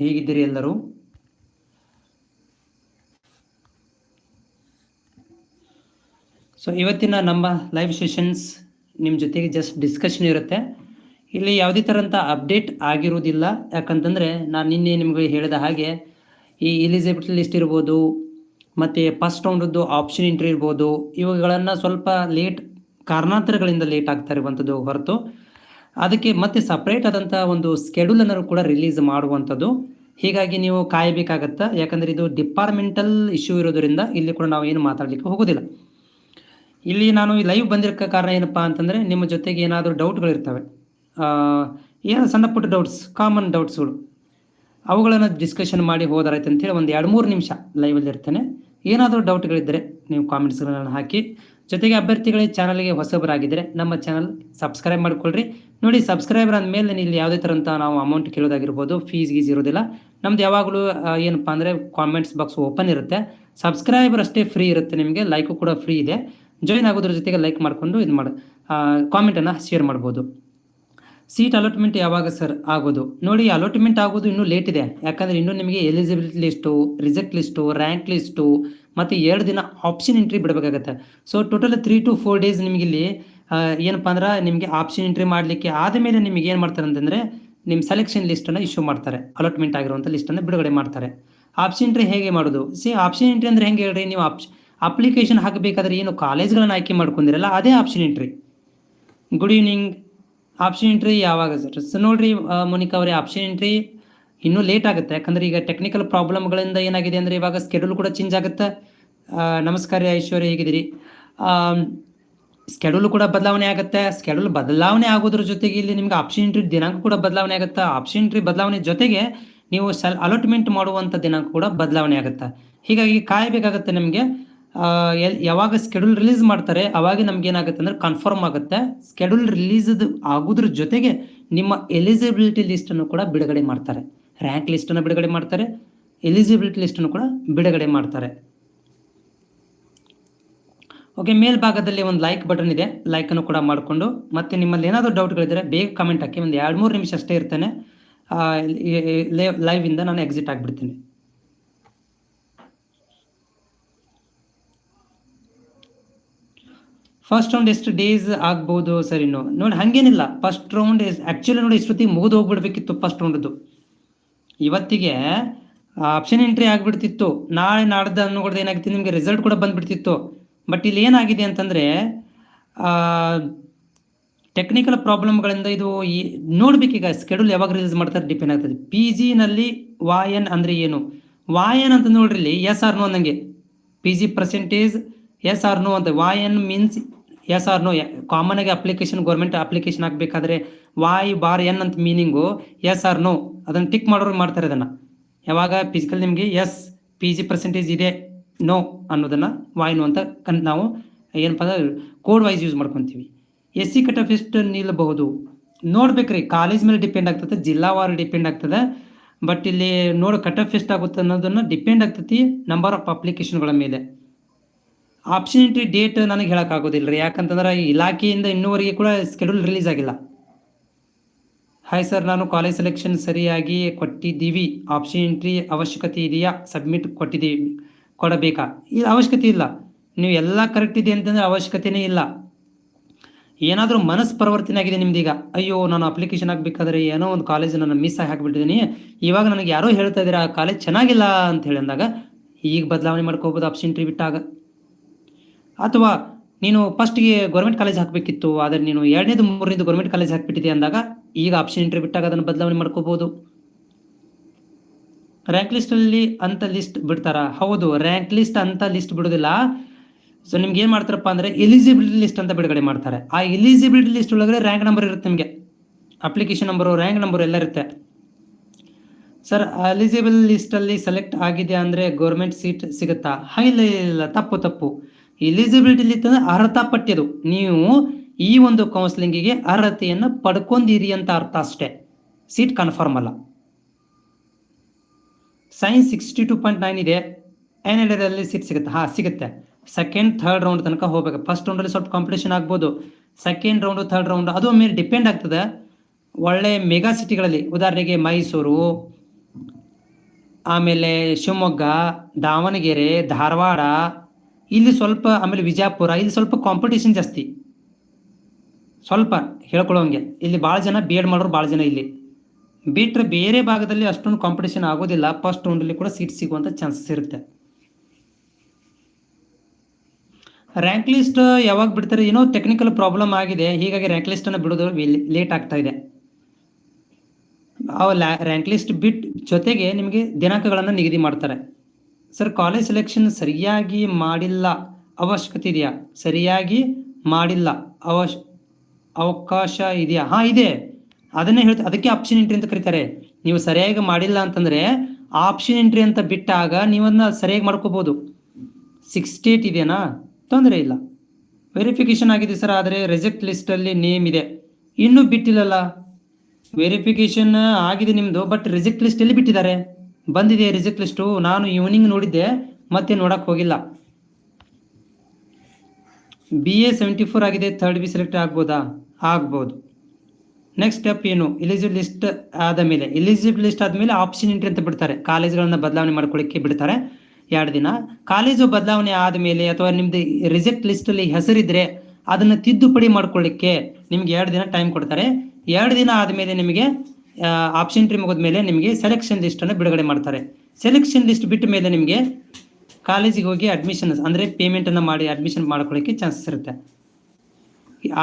ಹೇಗಿದ್ದೀರಿ ಎಲ್ಲರೂ? ಸೊ ಇವತ್ತಿನ ನಮ್ಮ ಲೈವ್ ಸೆಷನ್ಸ್ ನಿಮ್ಮ ಜೊತೆಗೆ ಜಸ್ಟ್ ಡಿಸ್ಕಷನ್ ಇರುತ್ತೆ. ಇಲ್ಲಿ ಯಾವುದೇ ಥರಂಥ ಅಪ್ಡೇಟ್ ಆಗಿರೋದಿಲ್ಲ ಯಾಕಂತಂದರೆ ನಾನು ನಿನ್ನೆ ನಿಮಗೆ ಹೇಳಿದ ಹಾಗೆ ಈ ಎಲಿಜಿಬಿಲಿಟಿ ಲಿಸ್ಟ್ ಇರ್ಬೋದು, ಮತ್ತು ಫಸ್ಟ್ ರೌಂಡದ್ದು ಆಪ್ಷನ್ ಇಂಟ್ರಿ ಇರ್ಬೋದು, ಇವುಗಳನ್ನು ಸ್ವಲ್ಪ ಲೇಟ್ ಕಾರಣಾಂತರಗಳಿಂದ ಲೇಟ್ ಆಗ್ತಾ ಇರುವಂಥದ್ದು ಹೊರತು. ಅದಕ್ಕೆ ಮತ್ತೆ ಸಪ್ರೇಟ್ ಆದಂಥ ಒಂದು ಸ್ಕೆಡ್ಯೂಲ್ ಸ್ಕೆಡ್ಯೂಲನ್ನು ಕೂಡ ರಿಲೀಸ್ ಮಾಡುವಂಥದ್ದು. ಹೀಗಾಗಿ ನೀವು ಕಾಯಬೇಕಾಗತ್ತಾ? ಯಾಕಂದರೆ ಇದು ಡಿಪಾರ್ಟ್ಮೆಂಟಲ್ ಇಶ್ಯೂ ಇರೋದರಿಂದ ಇಲ್ಲಿ ಕೂಡ ನಾವು ಏನು ಮಾತಾಡಲಿಕ್ಕೆ ಹೋಗೋದಿಲ್ಲ. ಇಲ್ಲಿ ನಾನು ಈ ಲೈವ್ ಬಂದಿರೋ ಕಾರಣ ಏನಪ್ಪ ಅಂತಂದರೆ ನಿಮ್ಮ ಜೊತೆಗೆ ಏನಾದರೂ ಡೌಟ್ಗಳಿರ್ತವೆ ಏನು ಸಣ್ಣ ಪುಟ್ಟ ಡೌಟ್ಸ್ ಕಾಮನ್ ಡೌಟ್ಸ್ಗಳು ಅವುಗಳನ್ನು ಡಿಸ್ಕಷನ್ ಮಾಡಿ ಹೋದಾರಾಯ್ತು ಅಂತೇಳಿ ಒಂದು ಎರಡು ಮೂರು ನಿಮಿಷ ಲೈವಲ್ಲಿ ಇರ್ತೇನೆ ಏನಾದರೂ ಡೌಟ್ಗಳಿದ್ದರೆ ನೀವು ಕಾಮೆಂಟ್ಸ್ಗಳನ್ನು ಹಾಕಿ ಜೊತೆಗೆ ಅಭ್ಯರ್ಥಿಗಳೇ ಚಾನಲ್ಗೆ ಹೊಸಬರಾಗಿದ್ದರೆ ನಮ್ಮ ಚಾನಲ್ ಸಬ್ಸ್ಕ್ರೈಬ್ ಮಾಡ್ಕೊಳ್ರಿ. ನೋಡಿ ಸಬ್ಸ್ಕ್ರೈಬರ್ ಅಂದಮೇಲೆ ಇಲ್ಲಿ ಯಾವುದೇ ಥರಂತ ನಾವು ಅಮೌಂಟ್ ಕೇಳೋದಾಗಿರ್ಬೋದು ಫೀಸ್ ಗೀಸ್ ಇರೋದಿಲ್ಲ. ನಮ್ದು ಯಾವಾಗಲೂ ಏನಪ್ಪ ಅಂದರೆ ಕಾಮೆಂಟ್ಸ್ ಬಾಕ್ಸ್ ಓಪನ್ ಇರುತ್ತೆ. ಸಬ್ಸ್ಕ್ರೈಬರ್ ಅಷ್ಟೇ ಫ್ರೀ ಇರುತ್ತೆ ನಿಮಗೆ ಲೈಕು ಕೂಡ ಫ್ರೀ ಇದೆ. ಜಾಯಿನ್ ಆಗೋದ್ರ ಜೊತೆಗೆ ಲೈಕ್ ಮಾಡಿಕೊಂಡು ಇದು ಮಾಡಿ ಕಾಮೆಂಟನ್ನು ಶೇರ್ ಮಾಡ್ಬೋದು. ಸೀಟ್ ಅಲಾಟ್ಮೆಂಟ್ ಯಾವಾಗ ಸರ್ ಆಗೋದು? ನೋಡಿ ಅಲಾಟ್ಮೆಂಟ್ ಆಗೋದು ಇನ್ನೂ ಲೇಟ್ ಇದೆ. ಯಾಕಂದರೆ ಇನ್ನೂ ನಿಮಗೆ eligibility list reject list rank list ಮತ್ತು ಎರಡು ದಿನ option entry ಬಿಡಬೇಕಾಗತ್ತೆ. So total three to four days ನಿಮಗೆ ಇಲ್ಲಿ ಏನಪ್ಪ ಅಂದ್ರೆ ನಿಮಗೆ ಆಪ್ಷನ್ ಎಂಟ್ರಿ ಮಾಡಲಿಕ್ಕೆ ಆದಮೇಲೆ ನಿಮಗೆ ಏನು ಮಾಡ್ತಾರೆ ಅಂತಂದರೆ ನಿಮ್ಮ ಸೆಲೆಕ್ಷನ್ ಲಿಸ್ಟನ್ನು ಇಶ್ಯೂ ಮಾಡ್ತಾರೆ. ಅಲಾಟ್ಮೆಂಟ್ ಆಗಿರುವಂಥ ಲಿಸ್ಟನ್ನು ಬಿಡುಗಡೆ ಮಾಡ್ತಾರೆ. ಆಪ್ಷನ್ ಎಂಟ್ರಿ ಹೇಗೆ ಮಾಡೋದು? ಸಿ ಆಪ್ಷನ್ ಎಂಟ್ರಿ ಅಂದರೆ ಹೆಂಗೆ ಹೇಳ್ರಿ ನೀವು? ಆಪ್ಷ ಅಪ್ಲಿಕೇಶನ್ ಹಾಕಬೇಕಾದ್ರೆ ಏನು ಕಾಲೇಜ್ಗಳನ್ನು ಆಯ್ಕೆ ಮಾಡ್ಕೊಂಡಿರಲ್ಲ, ಅದೇ option entry good evening option entry ಯಾವಾಗ? ಸರ್ ಸೊ ನೋಡ್ರಿ ಮೋನಿಕಾ ಅವರೇ ಆಪ್ಷನ್ ಎಂಟ್ರಿ ಇನ್ನೂ ಲೇಟ್ ಆಗುತ್ತೆ. ಯಾಕಂದ್ರೆ ಈಗ ಟೆಕ್ನಿಕಲ್ ಪ್ರಾಬ್ಲಮ್ಗಳಿಂದ ಏನಾಗಿದೆ ಅಂದ್ರೆ ಇವಾಗ ಸ್ಕೆಡ್ಯೂಲ್ ಕೂಡ ಚೇಂಜ್ ಆಗುತ್ತೆ. ನಮಸ್ಕಾರ ಐಶ್ವರ್ಯ, ಹೇಗಿದ್ದೀರಿ? ಸ್ಕೆಡ್ಯೂಲ್ ಕೂಡ ಬದಲಾವಣೆ ಆಗುತ್ತೆ. ಸ್ಕೆಡ್ಯೂಲ್ ಬದಲಾವಣೆ ಆಗೋದ್ರ ಜೊತೆಗೆ ಇಲ್ಲಿ ನಿಮ್ಗೆ ಆಪ್ಷನ್ ಎಂಟ್ರಿ ದಿನಾಂಕ ಕೂಡ ಬದಲಾವಣೆ ಆಗುತ್ತೆ. ಆಪ್ಷನ್ ಎಂಟ್ರಿ ಬದಲಾವಣೆ ಜೊತೆಗೆ ನೀವು ಸೆಲ್ ಅಲಾಟ್ಮೆಂಟ್ ಮಾಡುವಂಥ ದಿನಾಂಕ ಕೂಡ ಬದಲಾವಣೆ ಆಗುತ್ತೆ. ಹೀಗಾಗಿ ಕಾಯಬೇಕಾಗುತ್ತೆ ನಿಮಗೆ. ಯಾವಾಗ ಸ್ಕೆಡ್ಯೂಲ್ ರಿಲೀಸ್ ಮಾಡ್ತಾರೆ, ಅವಾಗ ನಮ್ಗೆ ಏನಾಗುತ್ತೆ ಅಂದ್ರೆ ಕನ್ಫರ್ಮ್ ಆಗುತ್ತೆ. ಸ್ಕೆಡ್ಯೂಲ್ ರಿಲೀಸ್ ಆಗೋದ್ರ ಜೊತೆಗೆ ನಿಮ್ಮ ಎಲಿಜಿಬಿಲಿಟಿ ಲಿಸ್ಟನ್ನು ಕೂಡ ಬಿಡುಗಡೆ ಮಾಡ್ತಾರೆ. ರ್ಯಾಂಕ್ ಲಿಸ್ಟನ್ನು ಬಿಡುಗಡೆ ಮಾಡ್ತಾರೆ. ಎಲಿಜಿಬಿಲಿಟಿ ಲಿಸ್ಟನ್ನು ಕೂಡ ಬಿಡುಗಡೆ ಮಾಡ್ತಾರೆ. ಓಕೆ ಮೇಲ್ಭಾಗದಲ್ಲಿ ಒಂದು ಲೈಕ್ ಬಟನ್ ಇದೆ. ಲೈಕನ್ನು ಕೂಡ ಮಾಡಿಕೊಂಡು, ಮತ್ತೆ ನಿಮ್ಮಲ್ಲಿ ಏನಾದರೂ ಡೌಟ್ಗಳಿದ್ದರೆ ಬೇಗ ಕಮೆಂಟ್ ಹಾಕಿ, ಒಂದು ಎರಡು ಮೂರು ನಿಮಿಷ ಅಷ್ಟೇ ಇರ್ತೇನೆ. ಲೈವಿಂದ ನಾನು ಎಕ್ಸಿಟ್ ಆಗಿಬಿಡ್ತೀನಿ. ಫಸ್ಟ್ ರೌಂಡ್ ಎಷ್ಟು ಡೇಸ್ ಆಗ್ಬೋದು ಸರಿ ನೋಡಿ, ಹಾಗೇನಿಲ್ಲ. ಫಸ್ಟ್ ರೌಂಡ್ ಆ್ಯಕ್ಚುಲಿ ನೋಡಿ ಇಷ್ಟೊತ್ತಿಗೆ ಮುಗಿದು ಹೋಗ್ಬಿಡ್ಬೇಕಿತ್ತು ಫಸ್ಟ್ ರೌಂಡದು ಇವತ್ತಿಗೆ ಆಪ್ಷನ್ ಎಂಟ್ರಿ ಆಗಿಬಿಡ್ತಿತ್ತು. ನಾಳೆ ನಾಡ್ದು ಅನ್ನೋದು ಏನಾಗ್ತಿತ್ತು ನಿಮಗೆ ರಿಸಲ್ಟ್ ಕೂಡ ಬಂದ್ಬಿಡ್ತಿತ್ತು. ಬಟ್ ಇಲ್ಲಿ ಏನಾಗಿದೆ ಅಂತಂದರೆ ಟೆಕ್ನಿಕಲ್ ಪ್ರಾಬ್ಲಮ್ಗಳಿಂದ ಇದು ಈ ನೋಡ್ಬೇಕೀಗ ಸ್ಕೆಡ್ಯೂಲ್ ಯಾವಾಗ ರಿಲೀಸ್ ಮಾಡ್ತಾರೆ ಡಿಪೆಂಡ್ ಆಗ್ತದೆ. ಪಿ ಜಿನಲ್ಲಿ ವಾಯನ್ ಅಂದರೆ ಏನು? ವಾಯನ್ ಅಂತ ನೋಡ್ರಿ ಇಲ್ಲಿ ಎಸ್ ಆರ್ ನೋ ಅಂದಂಗೆ P G percentage S R no ಅಂತ. Y N means S R no common ಆಗಿ ಅಪ್ಲಿಕೇಶನ್ ಗೌರ್ಮೆಂಟ್ ಅಪ್ಲಿಕೇಶನ್ ಹಾಕಬೇಕಾದ್ರೆ ವಾಯ್ ಬಾರ್ ಎನ್ ಅಂತ ಮೀನಿಂಗು ಎಸ್ ಆರ್ ನೋ ಅದನ್ನು ಟಿಕ್ ಮಾಡೋರು ಮಾಡ್ತಾರೆ ಅದನ್ನು ಯಾವಾಗ ಫಿಸಿಕಲ್ ನಿಮಗೆ ಎಸ್ ಪಿ ಜಿ ಪರ್ಸೆಂಟೇಜ್ ಇದೆ ನೋ ಅನ್ನೋದನ್ನು ವಾಯ್ನು ಅಂತ ಕನ್, ನಾವು ಏನಪ್ಪ ಅಂದ್ರೆ ಕೋಡ್ ವೈಸ್ ಯೂಸ್ ಮಾಡ್ಕೊತೀವಿ. ಎಸ್ ಸಿ ಕಟ್ ಆಫ್ ಎಷ್ಟು ನಿಲ್ಲಬಹುದು? ನೋಡ್ಬೇಕ್ರಿ ಕಾಲೇಜ್ ಮೇಲೆ ಡಿಪೆಂಡ್ ಆಗ್ತದೆ ಜಿಲ್ಲಾವಾರು ಡಿಪೆಂಡ್ ಆಗ್ತದೆ ಬಟ್ ಇಲ್ಲಿ ನೋಡಿ ಕಟ್ ಆಫ್ ಎಷ್ಟು ಆಗುತ್ತೆ ಅನ್ನೋದನ್ನು ಡಿಪೆಂಡ್ ಆಗ್ತೈತಿ ನಂಬರ್ ಆಫ್ ಅಪ್ಲಿಕೇಶನ್ಗಳ ಮೇಲೆ. ಆಪ್ಷನ್ ಡೇಟ್ ನನಗೆ ಹೇಳೋಕ್ಕಾಗೋದಿಲ್ಲ ರೀ ಯಾಕಂತಂದ್ರೆ ಇಲಾಖೆಯಿಂದ ಇನ್ನೂವರೆಗೆ ಕೂಡ ಸ್ಕೆಡ್ಯೂಲ್ ರಿಲೀಸ್ ಆಗಿಲ್ಲ. ಹಾಯ್ ಸರ್ ನಾನು ಕಾಲೇಜ್ ಸೆಲೆಕ್ಷನ್ ಸರಿಯಾಗಿ ಕೊಟ್ಟಿದ್ದೀವಿ. ಆಪ್ಷನ್ ಎಂಟ್ರಿ ಅವಶ್ಯಕತೆ ಇದೆಯಾ? ಸಬ್ಮಿಟ್ ಕೊಟ್ಟಿದ್ದೀವಿ. ಕೊಡಬೇಕಾ? ಇಲ್ಲ, ಅವಶ್ಯಕತೆ ಇಲ್ಲ. ನೀವು ಎಲ್ಲ ಕರೆಕ್ಟ್ ಇದೆ ಅಂತಂದರೆ ಅವಶ್ಯಕತೆನೇ ಇಲ್ಲ. ಏನಾದರೂ ಮನಸ್ಸು ಪರಿವರ್ತನೆ ಆಗಿದೆ ನಿಮ್ದೀಗ. ಅಯ್ಯೋ, ನಾನು ಅಪ್ಲಿಕೇಶನ್ ಹಾಕಬೇಕಾದ್ರೆ ಏನೋ ಒಂದು ಕಾಲೇಜ್ ನಾನು ಮಿಸ್ ಆಗಿ ಹಾಕಿಬಿಟ್ಟಿದ್ದೀನಿ. ಇವಾಗ ನನಗೆ ಯಾರೋ ಹೇಳ್ತಾ ಇದ್ದೀರಾ, ಆ ಕಾಲೇಜ್ ಚೆನ್ನಾಗಿಲ್ಲ ಅಂತ ಹೇಳಿ ಅಂದಾಗ ಈಗ ಬದಲಾವಣೆ ಮಾಡ್ಕೋಬೋದು ಆಪ್ಷನ್ ಎಂಟ್ರಿ ಬಿಟ್ಟಾಗ. ಅಥವಾ ನೀನು ಫಸ್ಟ್ಗೆ ಗೌರ್ಮೆಂಟ್ ಕಾಲೇಜ್ ಹಾಕಬೇಕಿತ್ತು, ಆದರೆ ನೀನು ಎರಡನೇದು, ಮೂರನೇದು ಗೌರ್ಮೆಂಟ್ ಕಾಲೇಜ್ ಹಾಕ್ಬಿಟ್ಟಿದೆ ಅಂದಾಗ ಈಗ ಆಪ್ಷನ್ ಎಂಟ್ರಿ ಬಿಟ್ಟಾಗ ಅದನ್ನು ಬದಲಾವಣೆ ಮಾಡ್ಕೋಬೋದು. ರ್ಯಾಂಕ್ ಲಿಸ್ಟಲ್ಲಿ ಅಂತ ಲಿಸ್ಟ್ ಬಿಡ್ತಾರಾ? ಹೌದು ರ್ಯಾಂಕ್ ಲಿಸ್ಟ್ ಅಂತ ಲಿಸ್ಟ್ ಬಿಡೋದಿಲ್ಲ. ಸೊ ನಿಮ್ಗೆ ಏನು ಮಾಡ್ತಾರಪ್ಪ ಅಂದರೆ ಎಲಿಜಿಬಿಲಿಟಿ ಲಿಸ್ಟ್ ಅಂತ ಬಿಡುಗಡೆ ಮಾಡ್ತಾರೆ. ಆ ಎಲಿಜಿಬಿಲಿಟಿ ಲಿಸ್ಟ್ ಒಳಗಡೆ ರ್ಯಾಂಕ್ ನಂಬರ್ ಇರುತ್ತೆ ನಿಮಗೆ. ಅಪ್ಲಿಕೇಶನ್ ನಂಬರು ರ್ಯಾಂಕ್ ನಂಬರ್ ಎಲ್ಲ ಇರುತ್ತೆ. ಸರ್ ಎಲಿಜಿಬಲ್ ಲಿಸ್ಟಲ್ಲಿ ಸೆಲೆಕ್ಟ್ ಆಗಿದೆ ಅಂದರೆ ಗೌರ್ಮೆಂಟ್ ಸೀಟ್ ಸಿಗುತ್ತಾ? ಹಾಗೆ ಇಲ್ಲ, ತಪ್ಪು ತಪ್ಪು. ಎಲಿಜಿಬಿಲಿಟಿ ಲಿಸ್ಟ್ ಅಂದರೆ ಅರ್ಹತಾ ಪಠ್ಯದು ನೀವು ಈ ಒಂದು ಕೌನ್ಸಿಲಿಂಗಿಗೆ ಅರ್ಹತೆಯನ್ನು ಪಡ್ಕೊಂಡಿರಿ ಅಂತ ಅರ್ಥ ಅಷ್ಟೇ. ಸೀಟ್ ಕನ್ಫರ್ಮ್ ಅಲ್ಲ. Science sixty two point nine ಇದೆ. ಎನ್ ಎಡರಲ್ಲಿ ಸೀಟ್ ಸಿಗುತ್ತೆ. ಹಾಂ, ಸಿಗುತ್ತೆ. ಸೆಕೆಂಡ್ ಥರ್ಡ್ ರೌಂಡ್ ತನಕ ಹೋಗ್ಬೇಕು. ಫಸ್ಟ್ ರೌಂಡಲ್ಲಿ ಸ್ವಲ್ಪ ಕಾಂಪಿಟೇಷನ್ ಆಗ್ಬೋದು. ಸೆಕೆಂಡ್ ರೌಂಡು ಥರ್ಡ್ ರೌಂಡ್ ಅದು ಮೇಲೆ ಡಿಪೆಂಡ್ ಆಗ್ತದೆ. ಒಳ್ಳೆ ಮೆಗಾ ಸಿಟಿಗಳಲ್ಲಿ ಉದಾಹರಣೆಗೆ ಮೈಸೂರು, ಆಮೇಲೆ ಶಿವಮೊಗ್ಗ, ದಾವಣಗೆರೆ, ಧಾರವಾಡ, ಇಲ್ಲಿ ಸ್ವಲ್ಪ, ಆಮೇಲೆ ವಿಜಯಪುರ ಇಲ್ಲಿ ಸ್ವಲ್ಪ ಕಾಂಪಿಟೇಷನ್ ಜಾಸ್ತಿ. ಸ್ವಲ್ಪ ಹೇಳ್ಕೊಳ್ಳೋಂಗೆ ಇಲ್ಲಿ ಭಾಳ ಜನ ಬಿ ಎಡ್ ಮಾಡೋರು ಭಾಳ ಜನ ಇಲ್ಲಿ. ಬಿಟ್ಟರೆ ಬೇರೆ ಭಾಗದಲ್ಲಿ ಅಷ್ಟೊಂದು ಕಾಂಪಿಟೇಷನ್ ಆಗೋದಿಲ್ಲ. ಫಸ್ಟ್ ರೌಂಡಲ್ಲಿ ಕೂಡ ಸೀಟ್ ಸಿಗುವಂಥ ಚಾನ್ಸಸ್ ಇರುತ್ತೆ. ರ್ಯಾಂಕ್ ಲಿಸ್ಟ್ ಯಾವಾಗ ಬಿಡ್ತಾರೆ ಏನೋ ಟೆಕ್ನಿಕಲ್ ಪ್ರಾಬ್ಲಮ್ ಆಗಿದೆ. ಹೀಗಾಗಿ ರ್ಯಾಂಕ್ ಲಿಸ್ಟನ್ನು ಬಿಡೋದು ಲೇಟ್ ಆಗ್ತಾ ಇದೆ. ಆ ರ್ಯಾಂಕ್ ಲಿಸ್ಟ್ ಬಿಟ್ ಜೊತೆಗೆ ನಿಮಗೆ ದಿನಾಂಕಗಳನ್ನು ನಿಗದಿ ಮಾಡ್ತಾರೆ. ಸರ್ ಕಾಲೇಜ್ ಸೆಲೆಕ್ಷನ್ ಸರಿಯಾಗಿ ಮಾಡಿಲ್ಲ. ಅವಶ್ಯಕತೆ ಇದೆಯಾ? ಸರಿಯಾಗಿ ಮಾಡಿಲ್ಲ. ಅವಶ್ ಅವಕಾಶ ಇದೆಯಾ? ಹಾ, ಇದೆ. ಅದನ್ನೇ ಹೇಳ್ತಾ, ಅದಕ್ಕೆ ಆಪ್ಷನ್ ಎಂಟ್ರಿ ಅಂತ ಕರೀತಾರೆ. ನೀವು ಸರಿಯಾಗಿ ಮಾಡಿಲ್ಲ ಅಂತಂದ್ರೆ ಆಪ್ಷನ್ ಎಂಟ್ರಿ ಅಂತ ಬಿಟ್ಟಾಗ ನೀವನ್ನ ಸರಿಯಾಗಿ ಮಾಡ್ಕೋಬಹುದು ಸಿಕ್ಸ್ಟಿ ಏಟ್ ಇದೆಯಾ ತೊಂದರೆ ಇಲ್ಲ. ವೆರಿಫಿಕೇಶನ್ ಆಗಿದೆ ಸರ್, ಆದರೆ ರಿಜೆಕ್ಟ್ ಲಿಸ್ಟಲ್ಲಿ ನೇಮ್ ಇದೆ. ಇನ್ನೂ ಬಿಟ್ಟಿಲ್ಲಲ್ಲ. ವೆರಿಫಿಕೇಶನ್ ಆಗಿದೆ ನಿಮ್ಮದು ಬಟ್ ರಿಜೆಕ್ಟ್ ಲಿಸ್ಟ್ ಎಲ್ಲಿ ಬಿಟ್ಟಿದ್ದಾರೆ? ಬಂದಿದೆ ರಿಜೆಕ್ಟ್ ಲಿಸ್ಟು ನಾನು ಈವ್ನಿಂಗ್ ನೋಡಿದ್ದೆ, ಮತ್ತೆ ನೋಡಕ್ಕೆ ಹೋಗಿಲ್ಲ. ಬಿ ಎ ಸೆವೆಂಟಿ ಫೋರ್ ಆಗಿದೆ ಥರ್ಡ್ ಬಿ ಸೆಲೆಕ್ಟ್ ಆಗ್ಬೋದಾ? ಆಗ್ಬೋದು. ನೆಕ್ಸ್ಟ್ ಸ್ಟೆಪ್ ಏನು? ಎಲಿಜಿಬಲ್ ಲಿಸ್ಟ್ ಆದ ಮೇಲೆ. ಎಲಿಜಿಬಲ್ ಲಿಸ್ಟ್ ಆದಮೇಲೆ ಆಪ್ಷನ್ ಎಂಟ್ರಿ ಅಂತ ಬಿಡ್ತಾರೆ. ಕಾಲೇಜ್ಗಳನ್ನ ಬದಲಾವಣೆ ಮಾಡ್ಕೊಳ್ಳಿಕ್ಕೆ ಬಿಡ್ತಾರೆ. ಎರಡು ದಿನ. ಕಾಲೇಜು ಬದಲಾವಣೆ ಆದಮೇಲೆ ಅಥವಾ ನಿಮ್ದು ರಿಜೆಕ್ಟ್ ಲಿಸ್ಟಲ್ಲಿ ಹೆಸರಿದ್ರೆ ಅದನ್ನು ತಿದ್ದುಪಡಿ ಮಾಡ್ಕೊಳ್ಳಿಕ್ಕೆ ನಿಮ್ಗೆ ಎರಡು ದಿನ ಟೈಮ್ ಕೊಡ್ತಾರೆ. ಎರಡು ದಿನ ಆದಮೇಲೆ ನಿಮಗೆ ಆಪ್ಷನ್ ಎಂಟ್ರಿ ಮುಗಿದ ಮೇಲೆ ನಿಮಗೆ ಸೆಲೆಕ್ಷನ್ ಲಿಸ್ಟನ್ನು ಬಿಡುಗಡೆ ಮಾಡ್ತಾರೆ. ಸೆಲೆಕ್ಷನ್ ಲಿಸ್ಟ್ ಬಿಟ್ಟ ಮೇಲೆ ನಿಮಗೆ ಕಾಲೇಜಿಗೆ ಹೋಗಿ ಅಡ್ಮಿಷನ್ ಅಂದರೆ ಪೇಮೆಂಟನ್ನು ಮಾಡಿ ಅಡ್ಮಿಷನ್ ಮಾಡ್ಕೊಳ್ಳಿಕ್ಕೆ ಚಾನ್ಸಸ್ ಇರುತ್ತೆ.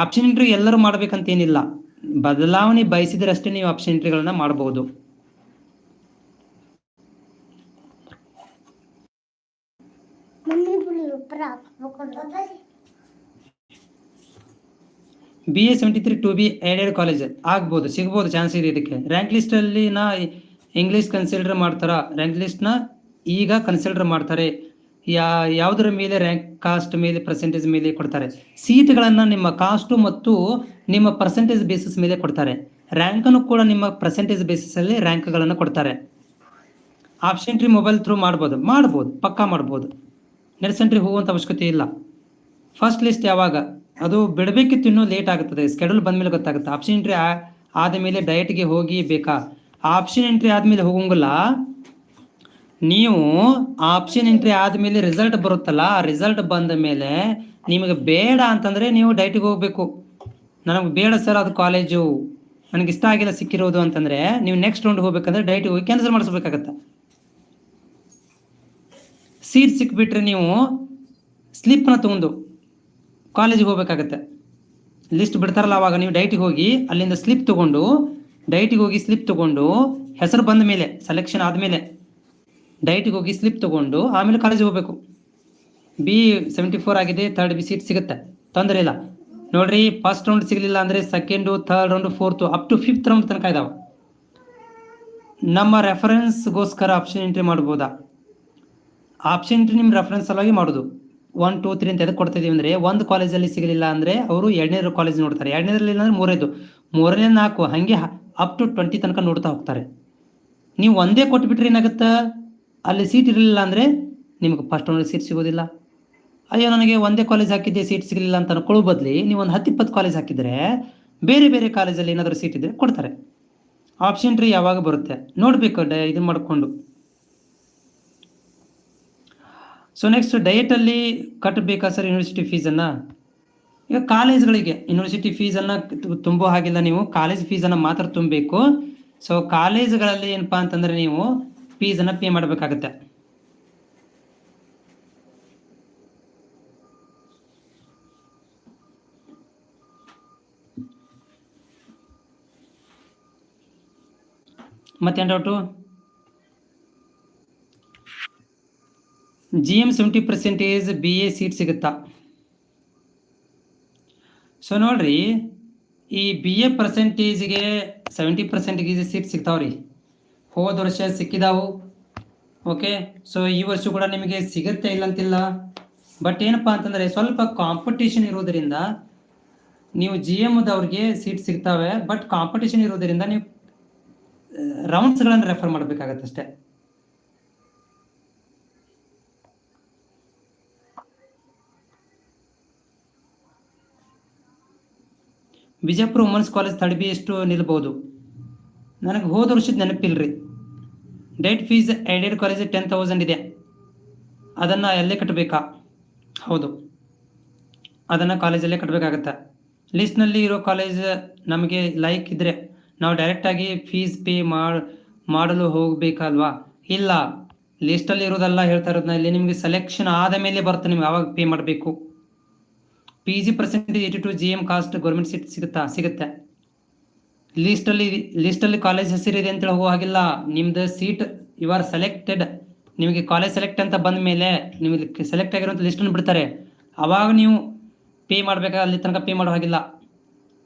ಆಪ್ಷನ್ ಎಂಟ್ರಿ ಎಲ್ಲರೂ ಮಾಡ್ಬೇಕಂತ ಏನಿಲ್ಲ ಬದಲಾವಣೆ ಬಯಸಿದ್ರಷ್ಟೇ ನೀವು ಆಪ್ಷನ್ ಎಂಟ್ರಿಗಳನ್ನ ಮಾಡಬಹುದು B A seventy three to B aided college ಆಗ್ಬೋದು, ಸಿಗ್ಬೋದು ಚಾನ್ಸ್ ಇದೆ ಇದಕ್ಕೆ. ರ್ಯಾಂಕ್ ಲಿಸ್ಟಲ್ಲಿ ನಾ ಇಂಗ್ಲೀಷ್ ಕನ್ಸಿಡರ್ ಮಾಡ್ತಾರ? ರ್ಯಾಂಕ್ ಲಿಸ್ಟ್ನ ಈಗ ಕನ್ಸಿಡರ್ ಮಾಡ್ತಾರೆ. ಯಾ, ಯಾವುದರ ಮೇಲೆ ರ್ಯಾಂಕ್ ಕಾಸ್ಟ್ ಮೇಲೆ ಪರ್ಸೆಂಟೇಜ್ ಮೇಲೆ ಕೊಡ್ತಾರೆ? ಸೀಟ್ಗಳನ್ನು ನಿಮ್ಮ ಕಾಸ್ಟು ಮತ್ತು ನಿಮ್ಮ ಪರ್ಸೆಂಟೇಜ್ ಬೇಸಿಸ್ ಮೇಲೆ ಕೊಡ್ತಾರೆ. ರ್ಯಾಂಕನ್ನು ಕೂಡ ನಿಮ್ಮ ಪರ್ಸೆಂಟೇಜ್ ಬೇಸಿಸಲ್ಲಿ ರ್ಯಾಂಕ್ಗಳನ್ನು ಕೊಡ್ತಾರೆ. ಆಪ್ಷನ್ ಎಂಟ್ರಿ ಮೊಬೈಲ್ ಥ್ರೂ ಮಾಡ್ಬೋದು. ಮಾಡ್ಬೋದು. ಪಕ್ಕಾ ಮಾಡ್ಬೋದು. ನೆಟ್ ಹೋಗುವಂಥ ಅವಶ್ಯಕತೆ ಇಲ್ಲ. ಫಸ್ಟ್ ಲಿಸ್ಟ್ ಯಾವಾಗ? ಅದು ಬಿಡಬೇಕಿತ್ತು ಇನ್ನೂ ಲೇಟ್ ಆಗುತ್ತದೆ. ಸ್ಕೆಡ್ಯೂಲ್ ಬಂದಮೇಲೆ ಗೊತ್ತಾಗುತ್ತೆ. ಆಪ್ಷನ್ ಎಂಟ್ರಿ ಆದ ಮೇಲೆ ಡಯಟ್ಗೆ ಹೋಗಿ ಬೇಕಾ? ಆಪ್ಷನ್ ಎಂಟ್ರಿ ಆದಮೇಲೆ ಹೋಗಂಗಿಲ್ಲ. ನೀವು ಆಪ್ಷನ್ ಎಂಟ್ರಿ ಆದಮೇಲೆ ರಿಸಲ್ಟ್ ಬರುತ್ತಲ್ಲ, ಆ ರಿಸಲ್ಟ್ ಬಂದ ಮೇಲೆ ನಿಮಗೆ ಬೇಡ ಅಂತಂದರೆ ನೀವು ಡೈಟಿಗೆ ಹೋಗಬೇಕು. ನನಗೆ ಬೇಡ ಸರ್ ಅದು ಕಾಲೇಜು ನನಗೆ ಇಷ್ಟ ಆಗಿಲ್ಲ ಸಿಕ್ಕಿರೋದು ಅಂತಂದರೆ ನೀವು ನೆಕ್ಸ್ಟ್ ರೌಂಡ್ ಹೋಗ್ಬೇಕಂದ್ರೆ ಡೈಟಿಗೆ ಹೋಗಿ ಕ್ಯಾನ್ಸಲ್ ಮಾಡಿಸ್ಬೇಕಾಗತ್ತೆ. ಸೀಟ್ ಸಿಕ್ಬಿಟ್ರೆ ನೀವು ಸ್ಲಿಪ್ನ ತಗೊಂಡು ಕಾಲೇಜಿಗೆ ಹೋಗ್ಬೇಕಾಗತ್ತೆ. ಲಿಸ್ಟ್ ಬಿಡ್ತಾರಲ್ಲ ಅವಾಗ ನೀವು ಡೈಟಿಗೆ ಹೋಗಿ, ಅಲ್ಲಿಂದ ಸ್ಲಿಪ್ ತಗೊಂಡು ಡೈಟಿಗೆ ಹೋಗಿ ಸ್ಲಿಪ್ ತಗೊಂಡು, ಹೆಸರು ಬಂದ ಮೇಲೆ ಸೆಲೆಕ್ಷನ್ ಆದಮೇಲೆ ಡೈಟಿಗೆ ಹೋಗಿ ಸ್ಲಿಪ್ ತಗೊಂಡು ಆಮೇಲೆ ಕಾಲೇಜ್ ಹೋಗಬೇಕು. ಬಿ ಸೆವೆಂಟಿ ಫೋರ್ ಆಗಿದೆ ಥರ್ಡ್ ಬಿ ಸೀಟ್ ಸಿಗುತ್ತೆ. ತೊಂದರೆ ಇಲ್ಲ. ನೋಡ್ರಿ ಫಸ್ಟ್ ರೌಂಡ್ ಸಿಗಲಿಲ್ಲ ಅಂದರೆ second third round fourth up to fifth round ತನಕ ಇದಾವೆ. ನಮ್ಮ ರೆಫರೆನ್ಸ್ಗೋಸ್ಕರ ಆಪ್ಷನ್ ಎಂಟ್ರಿ ಮಾಡ್ಬೋದಾ? ಆಪ್ಷನ್ ಎಂಟ್ರಿ ನಿಮ್ಮ ರೆಫರೆನ್ಸ್ ಸಲುವಾಗಿ ಮಾಡೋದು. ಒನ್ ಟೂ ತ್ರೀ ಅಂತ ಎದಕ್ಕೆ ಕೊಡ್ತಿದ್ದೀವಿ ಅಂದರೆ, ಒಂದು ಕಾಲೇಜಲ್ಲಿ ಸಿಗಲಿಲ್ಲ ಅಂದರೆ ಅವರು ಎರಡನೇ ಕಾಲೇಜ್ ನೋಡ್ತಾರೆ. ಎರಡನೇದ್ರಲ್ಲಿ ಅಂದರೆ ಮೂರೇದು ಮೂರನೇ ನಾಲ್ಕು, ಹಾಗೆ ಅಪ್ ಟು ಟ್ವೆಂಟಿ ತನಕ ನೋಡ್ತಾ ಹೋಗ್ತಾರೆ. ನೀವು ಒಂದೇ ಕೊಟ್ಬಿಟ್ರೆ ಏನಾಗುತ್ತೆ? ಅಲ್ಲಿ ಸೀಟ್ ಇರಲಿಲ್ಲ ಅಂದರೆ ನಿಮಗೆ ಫಸ್ಟ್ ಒಂದು ಸೀಟ್ ಸಿಗೋದಿಲ್ಲ. ಅಯ್ಯೋ, ನನಗೆ ಒಂದೇ ಕಾಲೇಜ್ ಹಾಕಿದ್ದೆ ಸೀಟ್ ಸಿಗಲಿಲ್ಲ ಅಂತ ಅನ್ಕೊಳ್ಳೋ ಬದಲಿ ನೀವು ಒಂದು ಹತ್ತು ಇಪ್ಪತ್ತು ಕಾಲೇಜ್ ಹಾಕಿದರೆ ಬೇರೆ ಬೇರೆ ಕಾಲೇಜಲ್ಲಿ ಏನಾದರೂ ಸೀಟ್ ಇದ್ದರೆ ಕೊಡ್ತಾರೆ. ಆಪ್ಷನ್ ಟ್ರೀ ಯಾವಾಗ ಬರುತ್ತೆ? ನೋಡಬೇಕು, ಡ ಇದು ಮಾಡಿಕೊಂಡು. ಸೊ ನೆಕ್ಸ್ಟ್ ಡಯಟಲ್ಲಿ ಕಟ್ಟಬೇಕಾ ಸರ್ ಯೂನಿವರ್ಸಿಟಿ ಫೀಸನ್ನು ಈಗ ಕಾಲೇಜ್ಗಳಿಗೆ ಯೂನಿವರ್ಸಿಟಿ ಫೀಸನ್ನು ತುಂಬೋ ಹಾಗಿಲ್ಲ ನೀವು. ಕಾಲೇಜ್ ಫೀಸನ್ನು ಮಾತ್ರ ತುಂಬಬೇಕು. ಸೊ ಕಾಲೇಜ್ಗಳಲ್ಲಿ ಏನಪ್ಪಾ ಅಂತಂದರೆ ನೀವು ಫೀಸನ್ನು ಪೇ ಮಾಡಬೇಕಾಗತ್ತೆ. ಮತ್ತೇನು doubt G M seventy percentage B A seat ಸಿಗುತ್ತಾ? ಸೊ ನೋಡ್ರಿ, ಈ ಬಿ ಎ ಪರ್ಸೆಂಟೇಜ್ಗೆ ಸೆವೆಂಟಿ ಪರ್ಸೆಂಟ್ಗೆ ಸೀಟ್ ಸಿಗ್ತಾವ್ರಿ. ಹೋದ ವರ್ಷ ಸಿಕ್ಕಿದಾವು. ಓಕೆ ಸೊ ಈ ವರ್ಷ ಕೂಡ ನಿಮಗೆ ಸಿಗುತ್ತೆ ಇಲ್ಲ ಅಂತಿಲ್ಲ ಬಟ್ ಏನಪ್ಪ ಅಂತಂದರೆ ಸ್ವಲ್ಪ ಕಾಂಪಿಟೇಷನ್ ಇರೋದರಿಂದ ನೀವು ಜಿ ಎಮ್ದವ್ರಿಗೆ ಸೀಟ್ ಸಿಗ್ತಾವೆ. ಬಟ್ ಕಾಂಪಿಟೇಷನ್ ಇರೋದರಿಂದ ನೀವು ರೌಂಡ್ಸ್ಗಳನ್ನು ರೆಫರ್ ಮಾಡಬೇಕಾಗತ್ತೆ ಅಷ್ಟೇ. ವಿಜಯಪುರ ವುಮನ್ಸ್ ಕಾಲೇಜ್ ತಡಬಿ ಎಷ್ಟು ನಿಲ್ಬೋದು? ನನಗೆ ಹೋದ ವರ್ಷದ ನೆನಪಿಲ್ರಿ. Date fees aided college ten thousand ಇದೆ. ಅದನ್ನು ಎಲ್ಲೇ ಕಟ್ಟಬೇಕಾ ಹೌದು. ಅದನ್ನು ಕಾಲೇಜಲ್ಲೇ ಕಟ್ಟಬೇಕಾಗತ್ತೆ ಲಿಸ್ಟ್ನಲ್ಲಿ ಇರೋ ಕಾಲೇಜ್ ನಮಗೆ ಲೈಕ್ ಇದ್ದರೆ ನಾವು ಡೈರೆಕ್ಟಾಗಿ ಫೀಸ್ ಪೇ ಮಾಡಲು ಹೋಗಬೇಕಲ್ವಾ? ಇಲ್ಲ. ಲಿಸ್ಟಲ್ಲಿ ಇರೋದೆಲ್ಲ ಹೇಳ್ತಾ ಇರೋದನ್ನ ಇಲ್ಲಿ ನಿಮಗೆ ಸೆಲೆಕ್ಷನ್ ಆದ ಮೇಲೆ ಬರುತ್ತೆ ನಿಮ್ಗೆ ಯಾವಾಗ ಪೇ ಮಾಡಬೇಕು. P G percentage eighty two G M cost government seat ಸಿಗುತ್ತಾ? ಸಿಗುತ್ತೆ. ಲಿಸ್ಟಲ್ಲಿ ಲಿಸ್ಟಲ್ಲಿ ಕಾಲೇಜ್ ಹೆಸರಿದೆ ಅಂತೇಳಿ ಹೋಗೋ ಹಾಗಿಲ್ಲ. ನಿಮ್ದು ಸೀಟ್ ಯು ಆರ್ ಸೆಲೆಕ್ಟೆಡ್ ನಿಮಗೆ ಕಾಲೇಜ್ ಸೆಲೆಕ್ಟ್ ಅಂತ ಬಂದ ಮೇಲೆ ನಿಮಗೆ ಸೆಲೆಕ್ಟ್ ಆಗಿರೋಂಥ ಲಿಸ್ಟನ್ನು ಬಿಡ್ತಾರೆ. ಅವಾಗ ನೀವು ಪೇ ಮಾಡಬೇಕಾ ಅಲ್ಲಿ ತನಕ ಪೇ ಮಾಡೋ ಹಾಗಿಲ್ಲ.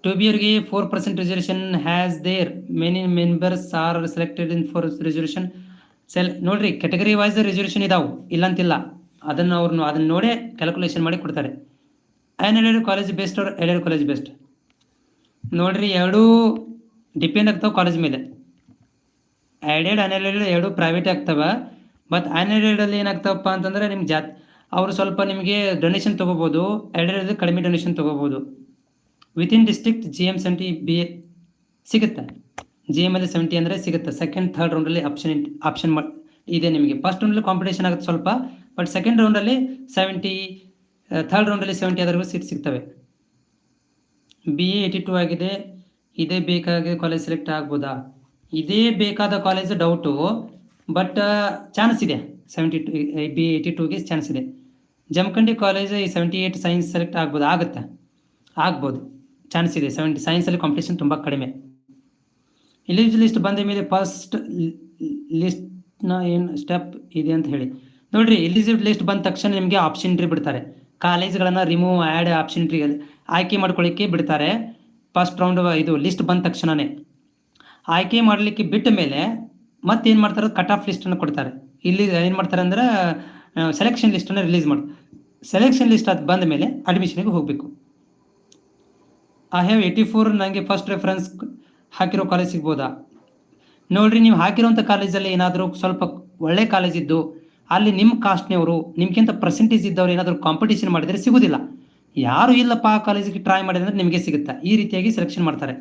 ಟು ಬಿ ಅವ್ರಿಗೆ four percent reservation has there many members are selected in for reservation cell ನೋಡ್ರಿ ಕೆಟಗರಿ ವೈಸ್ ರಿಸರ್ವೇಷನ್ ಇದಾವೆ. ಇಲ್ಲಂತಿಲ್ಲ. ಅದನ್ನು ಅವ್ರನ್ನ ಅದನ್ನ ನೋಡೇ ಕ್ಯಾಲ್ಕುಲೇಷನ್ ಮಾಡಿ ಕೊಡ್ತಾರೆ. ಅನ್ಎಡೆಡ್ ಕಾಲೇಜ್ ಬೆಸ್ಟ್ ಅವ್ರ? ಎಡೆಡ್ ಕಾಲೇಜ್ ಬೆಸ್ಟ್ ನೋಡ್ರಿ, ಎರಡೂ ಡಿಪೆಂಡ್ ಆಗ್ತಾವೆ ಕಾಲೇಜ್ ಮೇಲೆ. ಆ್ಯಡೆಡ್ ಅನ್ಎಡೆಡ್ ಎರಡು ಪ್ರೈವೇಟ್ ಆಗ್ತವೆ. ಮತ್ತು ಅನ್ಎಡೆಡಲ್ಲಿ ಏನಾಗ್ತವಪ್ಪ ಅಂತಂದ್ರೆ ನಿಮ್ಗೆ ಜಾತ್, ಅವರು ಸ್ವಲ್ಪ ನಿಮಗೆ ಡೊನೇಷನ್ ತೊಗೋಬೋದು. ಎರಡರಲ್ಲಿ ಕಡಿಮೆ ಡೊನೇಷನ್ ತೊಗೋಬೋದು. Within district G M seventy B A ಸಿಗುತ್ತೆ? ಜಿ ಎಂ ಅಲ್ಲಿ ಸೆವೆಂಟಿ ಅಂದರೆ ಸಿಗುತ್ತೆ? ಸೆಕೆಂಡ್ ಥರ್ಡ್ ರೌಂಡಲ್ಲಿ ಆಪ್ಷನ್ ಆಪ್ಷನ್ ಇದೆ ನಿಮಗೆ. ಫಸ್ಟ್ ರೌಂಡಲ್ಲಿ ಕಾಂಪಿಟೇಷನ್ ಆಗುತ್ತೆ ಸ್ವಲ್ಪ ಬಟ್ ಸೆಕೆಂಡ್ ರೌಂಡಲ್ಲಿ ಸೆವೆಂಟಿ ಥರ್ಡ್ ರೌಂಡಲ್ಲಿ ಸೆವೆಂಟಿ ಅದರವರೆಗೂ ಸೀಟ್ ಸಿಗ್ತವೆ. ಬಿ ಎ ಏಯ್ಟಿ ಟು ಆಗಿದೆ. ಇದೇ ಬೇಕಾದ ಕಾಲೇಜ್ ಸೆಲೆಕ್ಟ್ ಆಗ್ಬೋದಾ? ಇದೇ ಬೇಕಾದ ಕಾಲೇಜ್ ಡೌಟು ಬಟ್ ಚಾನ್ಸ್ ಇದೆ. ಸೆವೆಂಟಿ ಟು ಬಿ ಏಯ್ಟಿ ಟೂಗೆ ಚಾನ್ಸ್ ಇದೆ. Jamkhandi college seventy eight science select ಆಗ್ಬೋದು? ಆಗುತ್ತೆ. ಆಗ್ಬೋದು. ಚಾನ್ಸ್ ಇದೆ. ಸೆವೆಂಟಿ ಸೈನ್ಸಲ್ಲಿ ಕಾಂಪಿಟೇಷನ್ ತುಂಬ ಕಡಿಮೆ. ಎಲಿಜಿಬಲ್ ಲಿಸ್ಟ್ ಬಂದ ಮೇಲೆ ಫಸ್ಟ್ ಲಿಸ್ಟ್ನ ಏನು ಸ್ಟೆಪ್ ಇದೆ ಅಂತ ಹೇಳಿ. ನೋಡಿರಿ ಎಲಿಜಿಬಲ್ ಲಿಸ್ಟ್ ಬಂದ ತಕ್ಷಣ ನಿಮಗೆ ಆಪ್ಷನ್ ಬಿಡ್ತಾರೆ. ಕಾಲೇಜ್ಗಳನ್ನು ರಿಮೂವ್ ಆ್ಯಡ್ ಆಪ್ಷನ್ ಆಯ್ಕೆ ಮಾಡ್ಕೊಳ್ಳಿಕ್ಕೆ ಬಿಡ್ತಾರೆ. ಫಸ್ಟ್ ರೌಂಡ್ ಇದು ಲಿಸ್ಟ್ ಬಂದ ತಕ್ಷಣವೇ ಆಯ್ಕೆ ಮಾಡಲಿಕ್ಕೆ ಬಿಟ್ಟ ಮೇಲೆ ಮತ್ತೇನು ಮಾಡ್ತಾರೆ? ಕಟ್ ಆಫ್ ಲಿಸ್ಟನ್ನು ಕೊಡ್ತಾರೆ. ಇಲ್ಲಿ ಏನು ಮಾಡ್ತಾರೆ ಅಂದ್ರೆ ಸೆಲೆಕ್ಷನ್ ಲಿಸ್ಟನ್ನು ರಿಲೀಸ್ ಮಾಡಿ ಸೆಲೆಕ್ಷನ್ ಲಿಸ್ಟ್ ಅದು ಬಂದ ಮೇಲೆ ಅಡ್ಮಿಷನ್ಗೆ ಹೋಗಬೇಕು. ಐ ಹ್ಯಾವ್ ಏಯ್ಟಿ ಫೋರ್ ನನಗೆ ಫಸ್ಟ್ ರೆಫರೆನ್ಸ್ ಹಾಕಿರೋ ಕಾಲೇಜ್ ಸಿಗ್ಬೋದಾ? ನೋಡ್ರಿ, ನೀವು ಹಾಕಿರೋಂಥ ಕಾಲೇಜಲ್ಲಿ ಏನಾದರೂ ಸ್ವಲ್ಪ ಒಳ್ಳೆ ಕಾಲೇಜ್ ಇದ್ದು, ಅಲ್ಲಿ ನಿಮ್ಮ ಕಾಸ್ಟ್ನವರು ನಿಮ್ಗಿಂತ ಪರ್ಸೆಂಟೇಜ್ ಇದ್ದವ್ರು ಏನಾದರೂ ಕಾಂಪಿಟೇಷನ್ ಮಾಡಿದರೆ ಸಿಗೋದಿಲ್ಲ. ಯಾರು ಇಲ್ಲಪ್ಪ ಆ ಕಾಲೇಜಿಗೆ ಟ್ರೈ ಮಾಡಿದ್ರೆ ನಿಮಗೆ ಸಿಗುತ್ತೆ. ಈ ರೀತಿಯಾಗಿ ಸೆಲೆಕ್ಷನ್ ಮಾಡ್ತಾರೆ.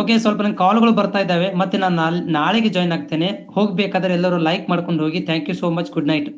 ಓಕೆ ಸ್ವಲ್ಪ ನಂಗೆ ಕಾಲ್ಗಳು ಬರ್ತಾ ಇದ್ದಾವೆ. ಮತ್ತೆ ನಾನು ನಾಳೆಗೆ ಜಾಯ್ನ್ ಆಗ್ತೇನೆ. ಹೋಗಬೇಕಾದ್ರೆ ಎಲ್ಲರೂ ಲೈಕ್ ಮಾಡ್ಕೊಂಡು ಹೋಗಿ. Thank you so much good night